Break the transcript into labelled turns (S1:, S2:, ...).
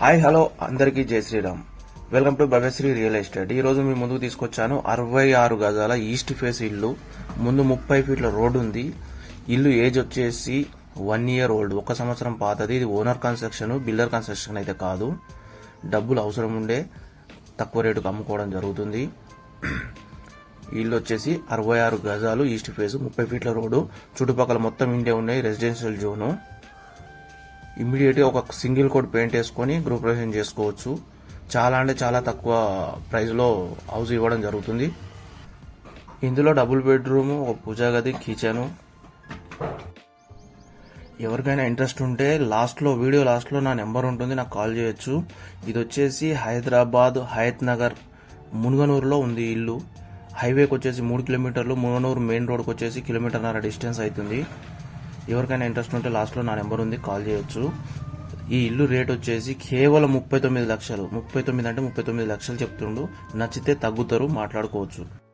S1: Hi hello అందరికీ జై Shriram. Welcome to Bhavyasri real estate. ఈ రోజు మీ ముందుకు తీసుకొచ్చాను అరవై ఆరు గజాల ఈస్ట్ ఫేస్ ఇల్లు. ముందు ముప్పై ఫీట్ల రోడ్ ఉంది. ఇల్లు ఏజ్ వచ్చేసి వన్ ఇయర్ ఓల్డ్. ఒక సంవత్సరం పాతది. ఇది ఓనర్ కన్స్ట్రక్షన్ బిల్డర్ కన్స్ట్రక్షన్ అయితే కాదు. డబ్బులు అవసరం ఉండే తక్కువ రేటుకు అమ్ముకోవడం జరుగుతుంది. ఇల్లు వచ్చేసి అరవై ఆరు గజాలు ఈస్ట్ ఫేస్ ముప్పై ఫీట్ల రోడ్డు. చుట్టుపక్కల మొత్తం ఇండియా ఉన్నాయి రెసిడెన్షియల్ జోను. ఇమ్మీడియట్గా ఒక సింగిల్ కోడ్ పెయింట్ వేసుకొని గృహప్రవేశం చేసుకోవచ్చు. చాలా అంటే చాలా తక్కువ ప్రైస్లో హౌస్ ఇవ్వడం జరుగుతుంది. ఇందులో డబుల్ బెడ్రూమ్ ఒక పూజా గది కిచెను ఎవరికైనా ఇంట్రెస్ట్ ఉంటే లాస్ట్లో వీడియో లాస్ట్లో నా నెంబర్ ఉంటుంది నాకు కాల్ చేయొచ్చు. ఇది వచ్చేసి హైదరాబాద్ హయత్ నగర్ మునుగనూరులో ఉంది ఇల్లు. హైవేకి వచ్చేసి మూడు కిలోమీటర్లు మునుగనూరు మెయిన్ రోడ్కి వచ్చేసి కిలోమీటర్న్నర డిస్టెన్స్ అవుతుంది. ఎవరికైనా ఇంట్రెస్ట్ ఉంటే లాస్ట్లో నా నెంబర్ ఉంది కాల్ చేయొచ్చు. ఈ ఇల్లు రేట్ వచ్చేసి కేవలం ముప్పై తొమ్మిది లక్షలు. ముప్పై తొమ్మిది అంటే ముప్పై తొమ్మిది లక్షలు చెప్తుండు. నచ్చితే తగ్గుతారు మాట్లాడుకోవచ్చు.